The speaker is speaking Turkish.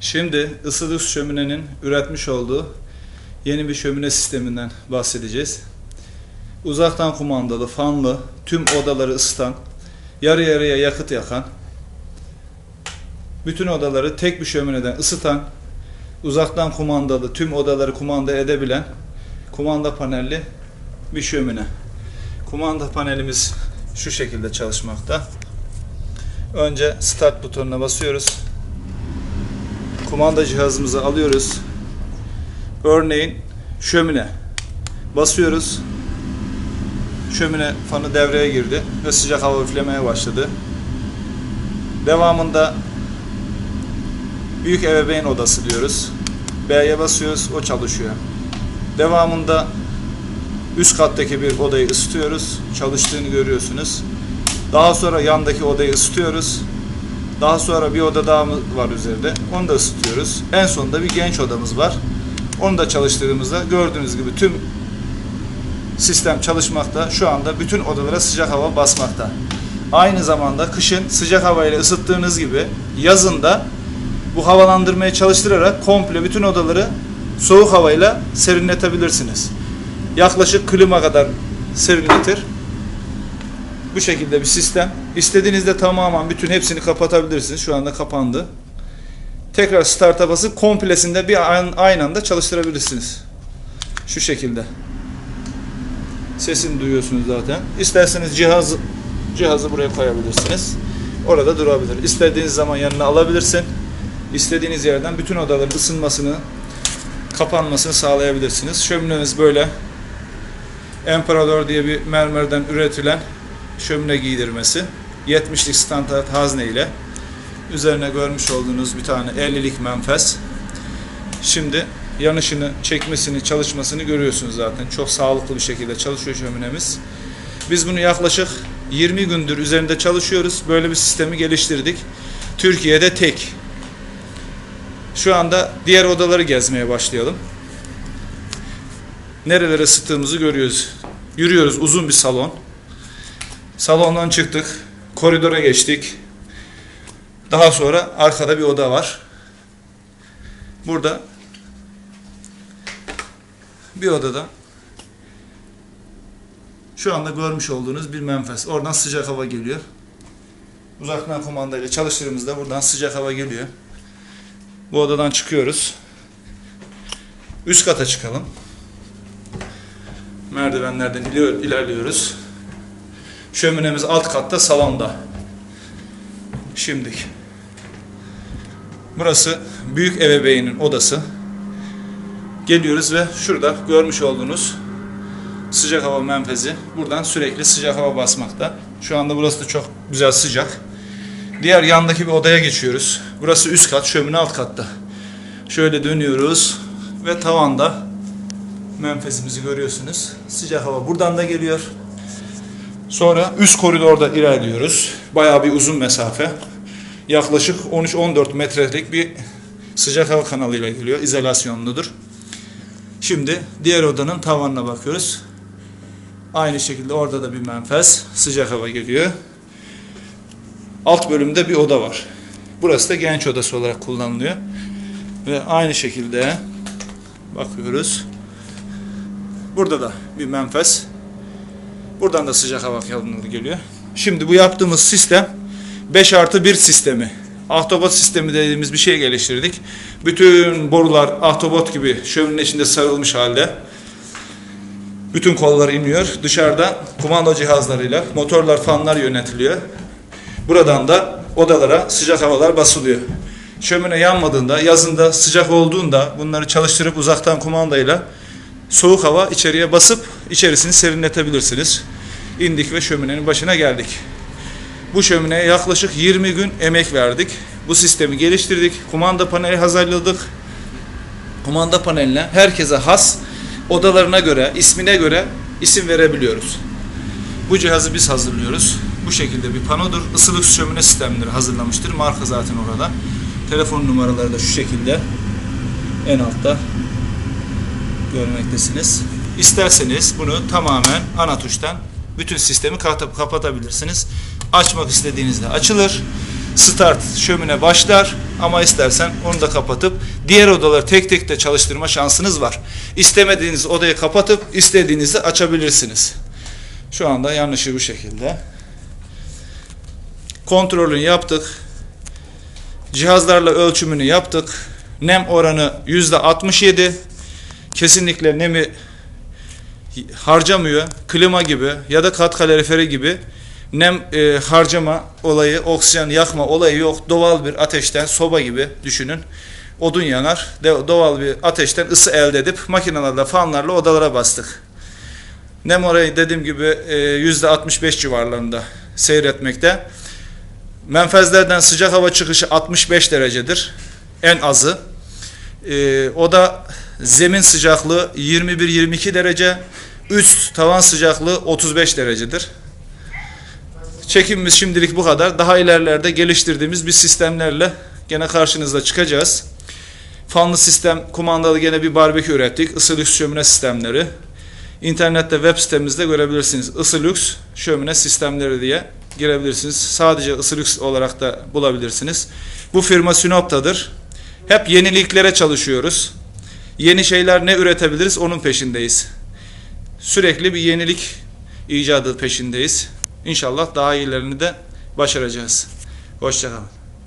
Şimdi Isıdüz Şömine'nin üretmiş olduğu yeni bir şömine sisteminden bahsedeceğiz. Uzaktan kumandalı, fanlı, tüm odaları ısıtan, yarı yarıya yakıt yakan, bütün odaları tek bir şömineden ısıtan, uzaktan kumandalı, tüm odaları kumanda edebilen kumanda panelli bir şömine. Kumanda panelimiz şu şekilde çalışmakta. Önce start butonuna basıyoruz. Kumanda cihazımızı alıyoruz. Örneğin şömine. Basıyoruz. Şömine fanı devreye girdi ve sıcak hava üflemeye başladı. Devamında büyük ebeveyn odası diyoruz. B'ye basıyoruz, o çalışıyor. Devamında üst kattaki bir odayı ısıtıyoruz. Çalıştığını görüyorsunuz. Daha sonra yandaki odayı ısıtıyoruz. Daha sonra bir oda daha var üzerinde. Onu da ısıtıyoruz. En sonunda bir genç odamız var. Onu da çalıştırdığımızda gördüğünüz gibi tüm sistem çalışmakta. Şu anda bütün odalara sıcak hava basmakta. Aynı zamanda kışın sıcak havayla ısıttığınız gibi yazın da bu havalandırmayı çalıştırarak komple bütün odaları soğuk havayla serinletebilirsiniz. Yaklaşık klima kadar serinletir. Bu şekilde bir sistem. İstediğinizde tamamen bütün hepsini kapatabilirsiniz. Şu anda kapandı. Tekrar start'a basıp komplesinde bir an, aynı anda çalıştırabilirsiniz. Şu şekilde. Sesini duyuyorsunuz zaten. İsterseniz cihaz cihazı buraya koyabilirsiniz. Orada durabilir. İstediğiniz zaman yanına alabilirsin. İstediğiniz yerden bütün odaların ısınmasını, kapanmasını sağlayabilirsiniz. Şömineniz böyle Emperador diye bir mermerden üretilen şömine giydirmesi. 70'lik standart hazne ile üzerine görmüş olduğunuz bir tane 50'lik menfez. Şimdi yanışını, çekmesini, çalışmasını görüyorsunuz zaten. Çok sağlıklı bir şekilde çalışıyor şöminemiz. Biz bunu yaklaşık 20 gündür üzerinde çalışıyoruz. Böyle bir sistemi geliştirdik. Türkiye'de tek. Şu anda diğer odaları gezmeye başlayalım. Nerelere ısıttığımızı görüyoruz. Yürüyoruz uzun bir salon. Salondan çıktık. Koridora geçtik. Daha sonra arkada bir oda var. Burada bir odada şu anda görmüş olduğunuz bir menfez. Oradan sıcak hava geliyor. Uzaktan kumandayla çalıştığımızda buradan sıcak hava geliyor. Bu odadan çıkıyoruz. Üst kata çıkalım. Merdivenlerden iler- ilerliyoruz. Şöminemiz alt katta salonda. Şimdik. Burası büyük ebeveynin odası. Geliyoruz ve şurada görmüş olduğunuz sıcak hava menfezi. Buradan sürekli sıcak hava basmakta. Şu anda burası da çok güzel sıcak. Diğer yandaki bir odaya geçiyoruz. Burası üst kat, şömine alt katta. Şöyle dönüyoruz ve tavanda menfezimizi görüyorsunuz. Sıcak hava buradan da geliyor. Sonra üst koridorda ilerliyoruz. Bayağı bir uzun mesafe. Yaklaşık 13-14 metrelik bir sıcak hava kanalıyla geliyor. İzolasyonludur. Şimdi diğer odanın tavanına bakıyoruz. Aynı şekilde orada da bir menfez. Sıcak hava geliyor. Alt bölümde bir oda var. Burası da genç odası olarak kullanılıyor. Ve aynı şekilde bakıyoruz. Burada da bir menfez. Buradan da sıcak hava kalınlığı geliyor. Şimdi bu yaptığımız sistem 5 artı 1 sistemi. Ahtapot sistemi dediğimiz bir şey geliştirdik. Bütün borular ahtapot gibi şöminenin içinde sarılmış halde. Bütün kollar iniyor. Dışarıda kumanda cihazlarıyla motorlar, fanlar yönetiliyor. Buradan da odalara sıcak havalar basılıyor. Şömine yanmadığında, yazında sıcak olduğunda bunları çalıştırıp uzaktan kumandayla soğuk hava içeriye basıp içerisini serinletebilirsiniz. İndik ve şöminenin başına geldik. Bu şömineye yaklaşık 20 gün emek verdik. Bu sistemi geliştirdik. Kumanda paneli hazırladık. Kumanda paneline herkese has odalarına göre, ismine göre isim verebiliyoruz. Bu cihazı biz hazırlıyoruz. Bu şekilde bir panodur. Isılık şömine sistemleri hazırlamıştır. Marka zaten orada. Telefon numaraları da şu şekilde. En altta görmektesiniz. İsterseniz bunu tamamen ana tuştan bütün sistemi kapa- kapatabilirsiniz. Açmak istediğinizde açılır. start şömine başlar ama istersen onu da kapatıp diğer odaları tek tek de çalıştırma şansınız var. İstemediğiniz odayı kapatıp istediğinizi açabilirsiniz. Şu anda yanlışı bu şekilde. Kontrolünü yaptık. Cihazlarla ölçümünü yaptık. Nem oranı %67. Kesinlikle nemi harcamıyor. Klima gibi ya da kat kaloriferi gibi nem e, harcama olayı, oksijen yakma olayı yok. Doğal bir ateşten soba gibi düşünün. Odun yanar. Doğal bir ateşten ısı elde edip makinelerle, fanlarla odalara bastık. Nem oranı dediğim gibi e, %65 civarlarında seyretmekte. Menfezlerden sıcak hava çıkışı 65 derecedir. En azı. E, o da zemin sıcaklığı 21-22 derece. Üst tavan sıcaklığı 35 derecedir. Çekimimiz şimdilik bu kadar. Daha ilerlerde geliştirdiğimiz bir sistemlerle gene karşınızda çıkacağız. Fanlı sistem, kumandalı gene bir barbekü ürettik. Isilux şömine sistemleri. İnternette web sitemizde görebilirsiniz. Isilux şömine sistemleri diye girebilirsiniz. Sadece Isilux olarak da bulabilirsiniz. Bu firma Sinop'tadır. Hep yeniliklere çalışıyoruz. Yeni şeyler ne üretebiliriz onun peşindeyiz. Sürekli bir yenilik icadı peşindeyiz. İnşallah daha iyilerini de başaracağız. Hoşçakalın.